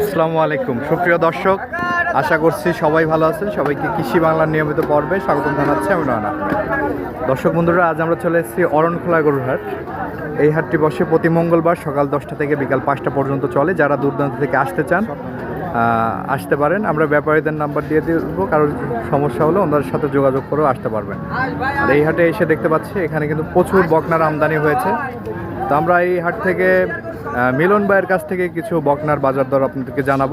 আসসালামু আলাইকুম। সুপ্রিয় দর্শক, আশা করছি সবাই ভালো আছেন। সবাইকে কৃষি বাংলার নিয়মিত পর্বে স্বাগতম জানাচ্ছি আমি আহমেদ দর্শক বন্ধুরা, আজ আমরা চলে এসেছি অরণখোলা গরুর হাট। এই হাটটি বসে প্রতি মঙ্গলবার সকাল দশটা থেকে বিকাল পাঁচটা পর্যন্ত চলে। যারা দূর দূরান্ত থেকে আসতে চান আসতে পারেন। আমরা ব্যাপারীদের নাম্বার দিয়ে দেবো, কারোর সমস্যা হলে ওনাদের সাথে যোগাযোগ করেও আসতে পারবেন। আর এই হাটে এসে দেখতে পাচ্ছি, এখানে কিন্তু প্রচুর বকনার আমদানি হয়েছে। তো আমরা এই হাট থেকে মিলন ভাইয়ের কাছ থেকে কিছু বকনার বাজার দর আপনাদেরকে জানাব।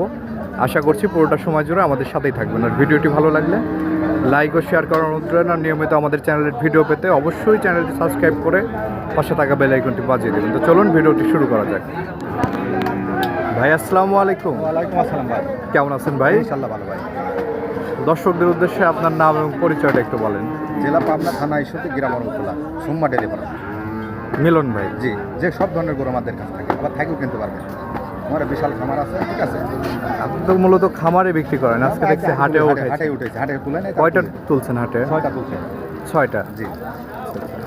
আশা করছি পুরোটা সময় জুড়ে আমাদের সাথেই থাকবেন। আর ভিডিওটি ভালো লাগলে লাইক ও শেয়ার করার রইল। আর নিয়মিত আমাদের চ্যানেলের ভিডিও পেতে অবশ্যই চ্যানেলটি সাবস্ক্রাইব করে পাশে থাকা বেল আইকনটি বাজিয়ে দেবেন। তো চলুন ভিডিওটি শুরু করা যাক। ভাই আসসালামু আলাইকুম। ওয়ালাইকুম আসসালাম ভাই। কেমন আছেন ভাই? ইনশাল্লাহ ভালো ভাই। দর্শকদের উদ্দেশ্যে আপনার নাম এবং পরিচয়টা একটু বলেন। জেলা পাবনা থানা ইস্যুতে গ্রাম অরণখোলা সোমবার ডেলিভার মিলন ভাই। জি যে সব ধরনের গরু আমাদের কাছে থাকে। আবার থাকেও কিনতে পারবেন আমার বিশাল খামার আছে ঠিক আছে? আপনি তো মূলত খামারে বিক্রি করেন। আজকে দেখছি হাটে উঠেছে। হাটে উঠেছে হাটে তুলে নেই কয়টা তুলছেন হাটে? ছয়টা তুলছে। ছয়টা? জি।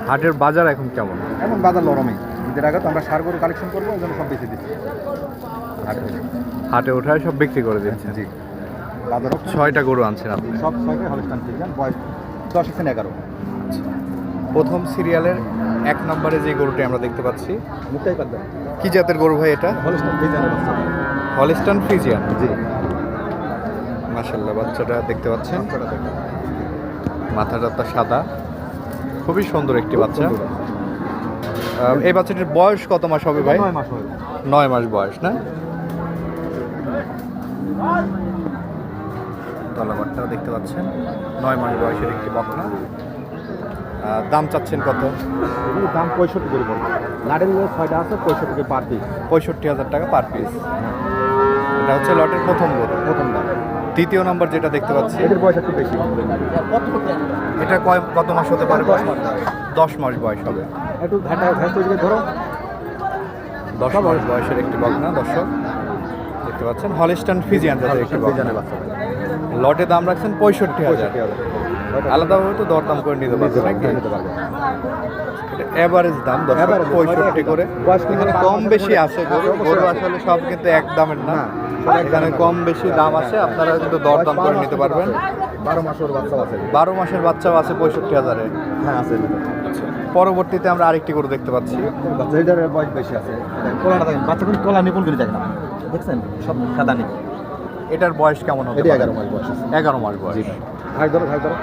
হাটের বাজার এখন কেমন? এখন বাজার লরমই ঈদের আগে তো আমরা সার গরু কালেকশন করব ওই জন্য সব বেশি দিচ্ছি। হাটে হাটে ওঠায় সব বিক্রি করে দিচ্ছেন। জি। বাজারও ছয়টা গরু আনছেন আপনি? সব ছয়টাই হলস্টান বয়স দশ এখানে এগারো। প্রথম সিরিয়ালের এক নম্বরে যে গরুটি আমরা দেখতে পাচ্ছি। কি জাতের গরু ভাই এটা? Holstein Friesian. জি। মাসাল্লাহ বাচ্চাটা দেখতে পাচ্ছেন। মাথাটা তো সাদা। খুবই সুন্দর একটি বাচ্চা। এই বাচ্চাটির বয়স কত মাস হবে ভাই? নয় মাস বয়স না? তলাবারটাও দেখতে পাচ্ছেন। নয় মাস বয়সের একটি বকনা। দাম চাচ্ছেন কত? দাম পঁয়ষট্টি করে পড়বে লাডের ছয়টা আছে পঁয়ষট্টি করে পার পিস পঁয়ষট্টি হাজার টাকা পার পিস এটা হচ্ছে লটের প্রথম গরু। প্রথম দাম। দ্বিতীয় নম্বর যেটা দেখতে পাচ্ছি। এদের বয়স একটু বেশি। এটা কয় কত মাস হতে পারে? দশ মাস বয়স হবে। একটু ঘাটা ঘাস তৈরি ধরো। দশ মাস বয়সের একটি বকনা দর্শক। দেখতে পাচ্ছেন হলিস্টান ফিজিয়ান জাতের একটি বকনা। জানে বাচ্চা। লটে দাম রাখছেন পঁয়ষট্টি হাজার। আলাদাভাবে তো দরদাম করে নিতে পারবে নাকি? এভারেজ দাম পঁয়ষট্টি করে। এখানে কম বেশি আছে গরু গরু আসলে সব কিন্তু এক দামের না। এখানে কম বেশি দাম আছে আপনারা কিন্তু দরদাম করে নিতে পারবেন। বারো মাসের বাচ্চা আছে। বারো মাসের বাচ্চাও আছে পঁয়ষট্টি হাজারে। হ্যাঁ আছে। পরবর্তীতে আমরা আরেকটি গরু দেখতে পাচ্ছি। বাচ্চা বয়স বেশি আছে। বাচ্চা তোলা নিপুণ করে দেখেন। দেখছেন? সব সাদা নিপুণ। এটার বয়স কেমন হবে এগারো মাস বয়স এগারো মাস বয়স। ধরো ধরো।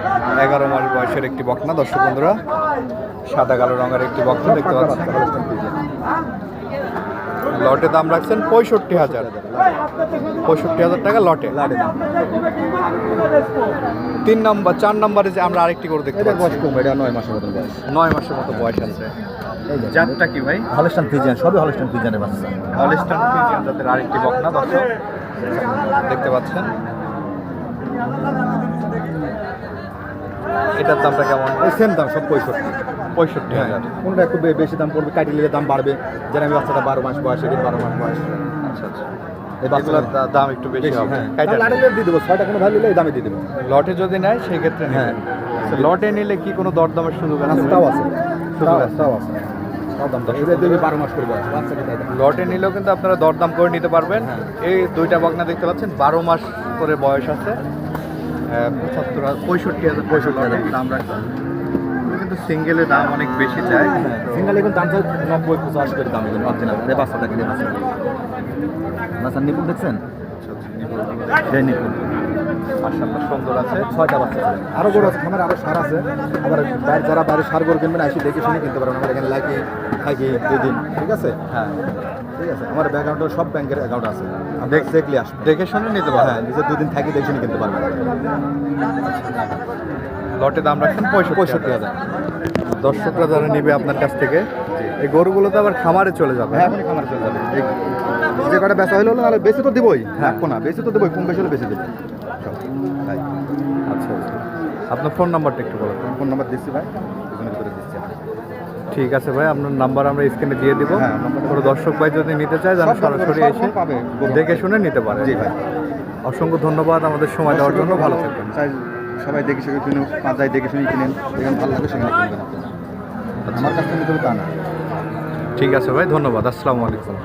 এগারো মাস বয়সের একটি বকনা দর্শক বন্ধুরা। সাদা কালো রঙের একটি বকনা দেখতে পাচ্ছেন। লটে দাম রাখছেন পঁয়ষট্টি হাজার। পঁয়ষট্টি হাজার টাকা লটে। তিন নম্বর চার নম্বরে যে আমরা আরেকটি করে দেখতে পাচ্ছি বয়স কম এটা নয় মাসের মতো বয়স। নয় মাসের মতো বয়স আছে। জাতটা কি ভাই? হলস্টান ফিজিয়ান সবই হলস্টান ফিজিয়ানের বাচ্চা। হলিস্টান ফ্রিজিয়ান জাতের আরেকটি বকনা দর্শক দেখতে পাচ্ছেন? এটার দামটা কেমন? ওই সেম দাম সব পঁয়ষট্টি। পঁয়ষট্টি হাজার। কোনটা একটু বেশি দাম পড়বে? কাটি নিলে দাম বাড়বে। যেন আমি বাচ্চাটা বারো মাস বয়স এটি বারো মাস বয়স। আচ্ছা আচ্ছা। এই বাচ্চাগুলো দাম একটু বেশি হবে। হ্যাঁ। লাডে দিয়ে দেবো। ছয়টা কোনো ভালো নিলে এই দামে দিয়ে দেবো। লটে যদি নেয় সেই ক্ষেত্রে হ্যাঁ। লটে নিলে কি কোনো দরদামের সুযোগ আছে? তাও আছে। সুযোগ তাও আছে। বারো মাস করে লটে নিলেও কিন্তু আপনারা দরদাম করে নিতে পারবেন। হ্যাঁ। এই দুইটা বকনা দেখতে পাচ্ছেন বারো মাস করে বয়স আছে। পঁচাত্তর পঁয়ষট্টি হাজার পঁয়ষট্টি হাজার দাম রাখবেন কিন্তু সিঙ্গেলের দাম অনেক বেশি চায় সিঙ্গেল এখন দাম চাই নব্বই পঁচাশি করে দাম এখন অরিজিনাল রে বাচ্চাটা কিনে বাচ্চা। বাচ্চার নিপুণ দেখছেন? নিপুণ। মাসাল্লাহ সুন্দর আছে। ছয়টা বাচ্চা আছে আরও গরু আছে আমার আরও সার আছে। আবার বাইরে যারা বাইরে সার গরু কিনবেন আসি দেখে শুনে কিনতে পারবেন। আমার এখানে লাইকি থাকি দুই দিন ঠিক আছে? হ্যাঁ। ঠিক আছে আমার ব্যাংক অ্যাকাউন্টে সব ব্যাংকের অ্যাকাউন্ট আছে। দেখ দেখলে আসবে দেখে শুনে নিতে পারবেন। হ্যাঁ নিজে দুদিন থাকি দেখে শুনে কিনতে পারবেন। লটে দাম রাখছেন পঁয়ষট্টি পঁয়ষট্টি হাজার। দর্শকরা যারা নিবে আপনার কাছ থেকে এই গরুগুলো তো আবার খামারে চলে যাবে। হ্যাঁ খামার চলে যাবে। এই যে কটা বেচা হলো না বেশি তো দিবই। হ্যাঁ। হ্যাঁ না বেশি তো দিবই কম বেশি হলে বেশি দেবে তাই। আচ্ছা আচ্ছা। আপনার ফোন নাম্বারটা একটু বলুন। ফোন নাম্বার দিচ্ছি ভাই। ভিতরে দিচ্ছি ঠিক আছে ভাই আপনার নাম্বার আমরা স্ক্রিনে দিয়ে দিব। হ্যাঁ, কোনো দর্শক ভাই যদি নিতে চায় যেন সরাসরি এসে দেখে শুনে নিতে পারে। জি ভাই। অসংখ্য ধন্যবাদ আমাদের সময় দেওয়ার জন্য। ভালো থাকবেন। সবাই দেখে শুনে কিনুন পাঁচায় দেখে শুনে কিনেন। যেখানে ভালো লাগে সেখানে কিনবেন আমার কাছ থেকে তা না। ঠিক আছে ভাই ধন্যবাদ। আসসালামু আলাইকুম।